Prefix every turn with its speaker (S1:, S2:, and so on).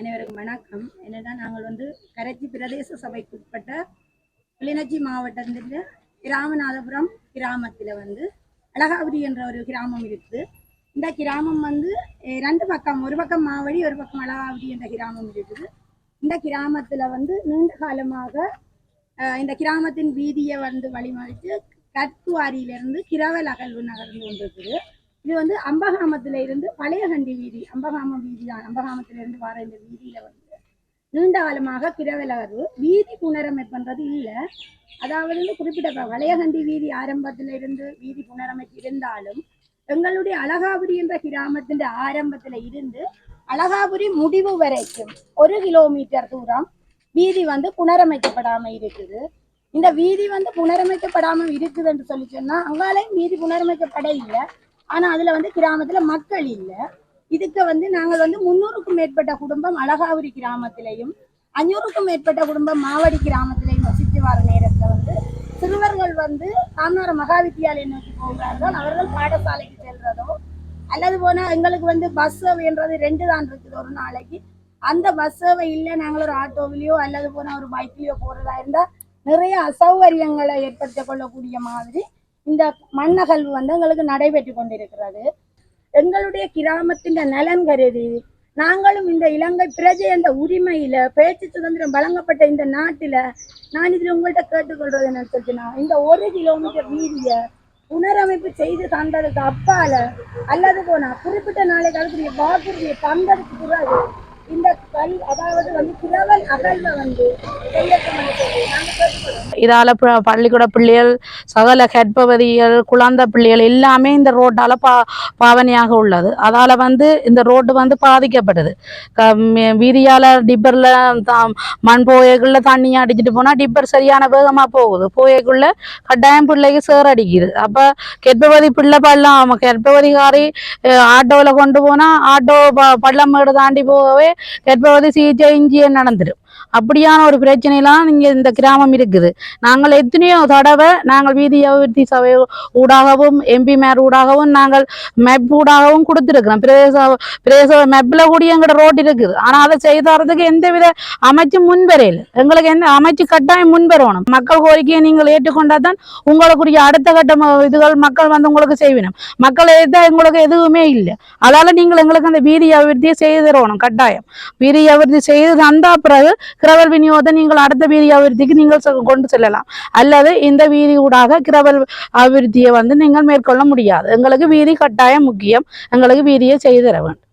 S1: அனைவருக்கும் வணக்கம். என்னென்னா நாங்கள் வந்து கரைச்சி பிரதேச சபைக்கு உட்பட்ட கிளிநொச்சி மாவட்டத்தில் ராமநாதபுரம் கிராமத்தில் வந்து அழகாபுரி என்ற ஒரு கிராமம் இருக்குது. இந்த கிராமம் வந்து ரெண்டு பக்கம் ஒரு பக்கம் மாவடி ஒரு பக்கம் அழகாபுரி என்ற கிராமம் இருக்குது. இந்த கிராமத்தில் வந்து நீண்ட காலமாக இந்த கிராமத்தின் வீதியை வந்து வழிமறித்து கற்குவாரியிலிருந்து கிரவல் அகழ்வு நகர்ந்து கொண்டிருக்குது. இது வந்து அம்பகாமத்துல இருந்து பழையகண்டி வீதி அம்பகாமம் வீதி தான். அம்பகாமத்துல இருந்து வர இந்த வீதியில வந்து நீண்ட காலமாக கிரவலகர்வு வீதி புனரமைப்புன்றது இல்லை. அதாவது வந்து குறிப்பிட்ட வளையகண்டி வீதி ஆரம்பத்துல இருந்து வீதி புனரமைப்பு இருந்தாலும் எங்களுடைய அழகாபுரி என்ற கிராமத்தின் ஆரம்பத்துல இருந்து அழகாபுரி முடிவு வரைக்கும் ஒரு கிலோமீட்டர் தூரம் வீதி வந்து புனரமைக்கப்படாம இருக்குது. இந்த வீதி வந்து புனரமைக்கப்படாம இருக்குது என்று சொல்லி சொன்னா அங்காலையும் வீதி புனரமைக்கப்பட இல்லை. ஆனா அதுல வந்து கிராமத்துல மக்கள் இல்ல. இதுக்கு வந்து நாங்கள் வந்து முன்னூறுக்கும் மேற்பட்ட குடும்பம் அழகாபுரி கிராமத்திலையும் அஞ்சூறுக்கும் மேற்பட்ட குடும்பம் மாவடி கிராமத்திலையும் வசித்து வர நேரத்துல வந்து சிறுவர்கள் வந்து காமநார மகாவித்தியாலயம் நோக்கி போகிறார்கள். அவர்கள் பாடசாலைக்கு செல்றதோ அல்லது போனா எங்களுக்கு வந்து பஸ் சேவைன்றது ரெண்டு தான் இருக்குது ஒரு நாளைக்கு. அந்த பஸ் சேவை இல்லை நாங்கள் ஒரு ஆட்டோவிலையோ அல்லது போனா ஒரு பைக்லயோ போறதா இருந்தா நிறைய அசௌகரியங்களை ஏற்படுத்திக் கொள்ளக்கூடிய மாதிரி இந்த மண்ணகழ்வு வந்து எங்களுக்கு நடைபெற்று கொண்டிருக்கிறது. எங்களுடைய கிராமத்தின் நலன் கருதி நாங்களும் இந்த இலங்கை பிரஜை என்ற உரிமையில பேச்சு சுதந்திரம் வழங்கப்பட்ட இந்த நாட்டில நான் இதில் உங்கள்கிட்ட கேட்டுக்கொள்றது என்ன சொல்லிச்சுன்னா இந்த ஒரு கிலோமீட்டர் வீதிய புனரமைப்பு செய்து தந்ததுக்கு அப்பால அல்லது போனா குறிப்பிட்ட நாளைக்கு அதுக்குரிய வாக்குறுதியை தந்ததுக்கு பிறகு இந்த கல் அதாவது வந்து கிழவன் அகழ்வை வந்து செய்யட்டும்
S2: இதால பள்ளிக்கூட பிள்ளைகள் சகல கற்பவதிகள் குழந்தை பிள்ளைகள் எல்லாமே இந்த ரோட்டால பா பாவனையாக உள்ளது. அதால வந்து இந்த ரோடு வந்து பாதிக்கப்படுது வீதியால் டிப்பரில் வீதியால டிப்பர்ல த- மண் போயக்குள்ள தண்ணி அடிச்சிட்டு போனால் டிப்பர் சரியான வேகமாக போகுது. போயக்குள்ள கட்டாயம் பிள்ளைக்கு சேர் அடிக்குது. அப்ப கற்பவதி பிள்ளை பள்ளம் கெற்பவதிகாரி ஆட்டோவில் கொண்டு போனால் ஆட்டோ ப பள்ளம் மேடு தாண்டி போகவே கற்பவதி சிகிச்சை இஞ்சியே நடந்துடும் அப்படியான ஒரு பிரச்சனையெல்லாம் இங்க இந்த கிராமம் இருக்குது. நாங்கள் எத்தனையோ தடவை நாங்கள் வீதி அபிவிருத்தி சபை ஊடாகவும் எம்பி மேர் ஊடாகவும் நாங்கள் மெப் ஊடாகவும் கொடுத்துருக்குறோம். பிரதேச பிரதேச மெப்பில் கூடிய எங்களோட ரோட் இருக்குது. ஆனால் அதை செய்து தரதுக்கு எந்தவித அமைச்சும் முன்வரையில் எங்களுக்கு எந்த அமைச்சு கட்டாயம் முன்வரணும். மக்கள் கோரிக்கையை நீங்கள் ஏற்றுக்கொண்டால் தான் உங்களுக்குரிய அடுத்த கட்ட இதுகள் மக்கள் வந்து உங்களுக்கு செய்வினும். மக்கள் எதிர்த்தா எங்களுக்கு எதுவுமே இல்லை. அதால நீங்கள் எங்களுக்கு அந்த வீதி அபிவிருத்தியை செய்து தரணும் கட்டாயம். வீதி அபிவிருத்தி செய்து தந்தால் பிறகு கிரவல் விநியோகத்தை நீங்கள் அடுத்த வீதி அபிவிருத்திக்கு நீங்கள் கொண்டு செல்லலாம். அல்லது இந்த வீதி ஊடாக கிரவல் அபிவிருத்தியை வந்து நீங்கள் மேற்கொள்ள முடியாது. எங்களுக்கு வீதி கட்டாயம் முக்கியம். எங்களுக்கு வீதியை செய்து தர வேண்டும்.